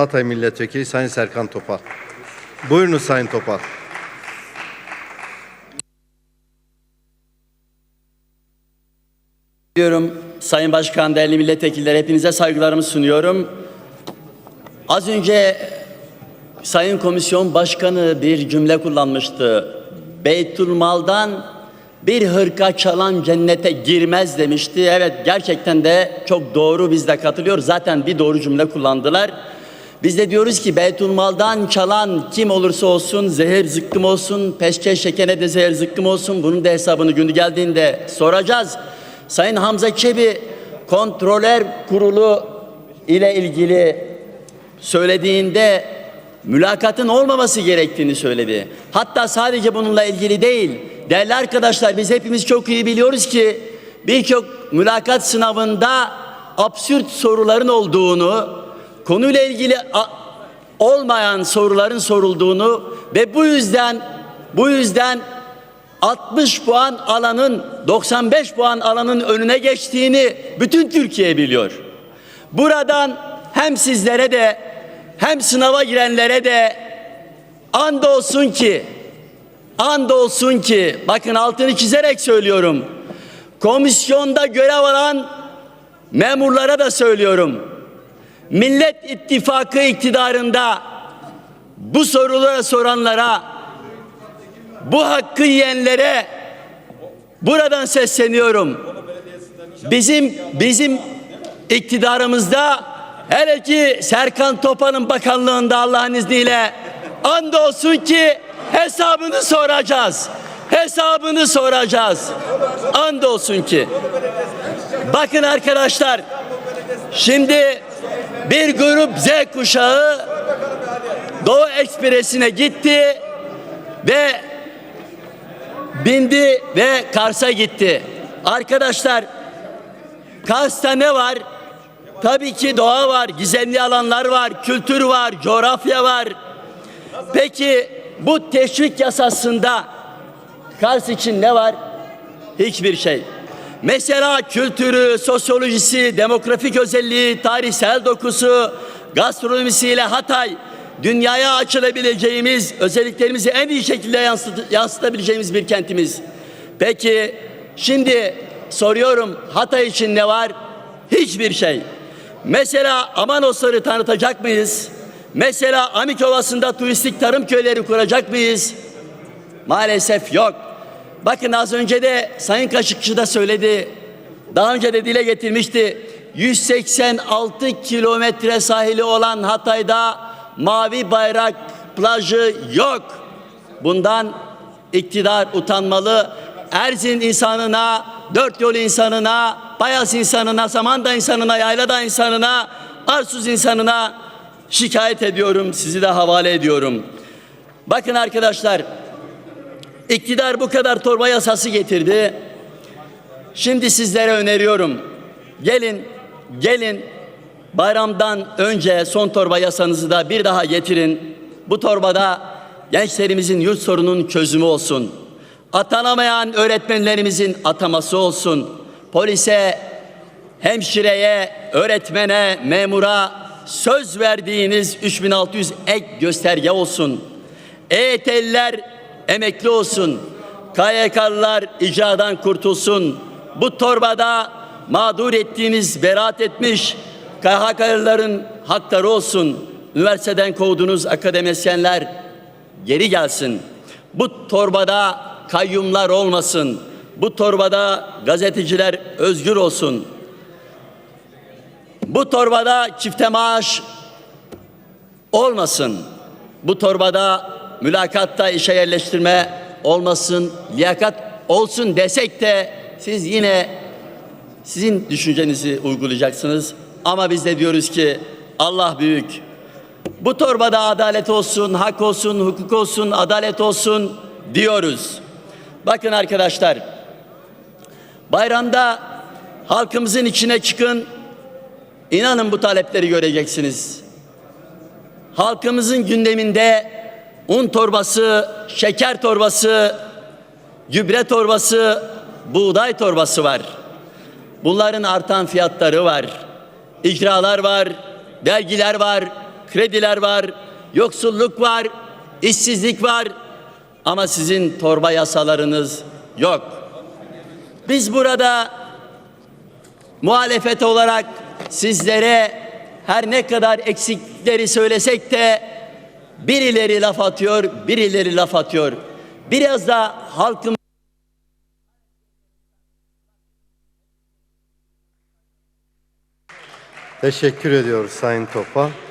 Hatay Milletvekili Sayın Serkan Topal. Buyurunuz Sayın Topal. Diyorum Sayın Başkan, değerli milletvekilleri hepinize saygılarımı sunuyorum. Az önce Sayın Komisyon Başkanı bir cümle kullanmıştı. Beytülmal'dan bir hırka çalan cennete girmez demişti. Evet gerçekten de çok doğru biz de katılıyoruz. Zaten bir doğru cümle kullandılar. Biz de diyoruz ki Beytülmal'dan çalan kim olursa olsun zehir zıkkım olsun, peşke şekene de zehir zıkkım olsun. Bunun da hesabını günü geldiğinde soracağız. Sayın Hamza Çebi kontroller kurulu ile ilgili söylediğinde mülakatın olmaması gerektiğini söyledi. Hatta sadece bununla ilgili değil. Değerli arkadaşlar biz hepimiz çok iyi biliyoruz ki birçok mülakat sınavında absürt soruların olduğunu, konuyla ilgili olmayan soruların sorulduğunu ve bu yüzden bu yüzden 60 puan alanın 95 puan alanın önüne geçtiğini bütün Türkiye biliyor. Buradan hem sizlere de hem sınava girenlere de andolsun ki andolsun ki bakın altını çizerek söylüyorum. Komisyonda görev alan memurlara da söylüyorum. Millet İttifakı iktidarında bu soruları soranlara bu hakkı yiyenlere buradan sesleniyorum. Bizim bizim iktidarımızda hele ki Serkan Topal'ın bakanlığında Allah'ın izniyle andolsun ki hesabını soracağız. Hesabını soracağız. Andolsun ki. Bakın arkadaşlar şimdi bir grup Z kuşağı Doğu Ekspresi'ne gitti ve bindi ve Kars'a gitti. Arkadaşlar Kars'ta ne var? Tabii ki doğa var, gizemli alanlar var, kültür var, coğrafya var. Peki bu teşvik yasasında Kars için ne var? Hiçbir şey. Mesela kültürü, sosyolojisi, demografik özelliği, tarihsel dokusu, gastronomisiyle Hatay dünyaya açılabileceğimiz, özelliklerimizi en iyi şekilde yansıt- yansıtabileceğimiz bir kentimiz. Peki şimdi soruyorum Hatay için ne var? Hiçbir şey. Mesela Amanosları tanıtacak mıyız? Mesela Amik Ovası'nda turistik tarım köyleri kuracak mıyız? Maalesef yok. Bakın az önce de Sayın Kaşıkçı da söyledi. Daha önce de dile getirmişti. 186 kilometre sahili olan Hatay'da mavi bayrak plajı yok. Bundan iktidar utanmalı. Erzin insanına, dört yol insanına, Bayas insanına, Samanda insanına, Yaylada insanına, Arsuz insanına şikayet ediyorum. Sizi de havale ediyorum. Bakın arkadaşlar, İktidar bu kadar torba yasası getirdi. Şimdi sizlere öneriyorum. Gelin, gelin bayramdan önce son torba yasanızı da bir daha getirin. Bu torbada gençlerimizin yurt sorunun çözümü olsun. Atanamayan öğretmenlerimizin ataması olsun. Polise, hemşireye, öğretmene, memura söz verdiğiniz 3600 ek gösterge olsun. EYT'liler emekli olsun. KYK'lılar icradan kurtulsun. Bu torbada mağdur ettiğiniz, beraat etmiş KHK'lıların hakları olsun. Üniversiteden kovduğunuz akademisyenler geri gelsin. Bu torbada kayyumlar olmasın. Bu torbada gazeteciler özgür olsun. Bu torbada çifte maaş olmasın. Bu torbada mülakatta işe yerleştirme olmasın, liyakat olsun desek de siz yine sizin düşüncenizi uygulayacaksınız. Ama biz de diyoruz ki Allah büyük. Bu torbada adalet olsun, hak olsun, hukuk olsun, adalet olsun diyoruz. Bakın arkadaşlar, bayramda halkımızın içine çıkın, inanın bu talepleri göreceksiniz. Halkımızın gündeminde un torbası, şeker torbası, gübre torbası, buğday torbası var. Bunların artan fiyatları var. İcralar var, vergiler var, krediler var, yoksulluk var, işsizlik var ama sizin torba yasalarınız yok. Biz burada muhalefet olarak sizlere her ne kadar eksikleri söylesek de birileri laf atıyor, birileri laf atıyor. Biraz da halkım Teşekkür ediyoruz Sayın Topal.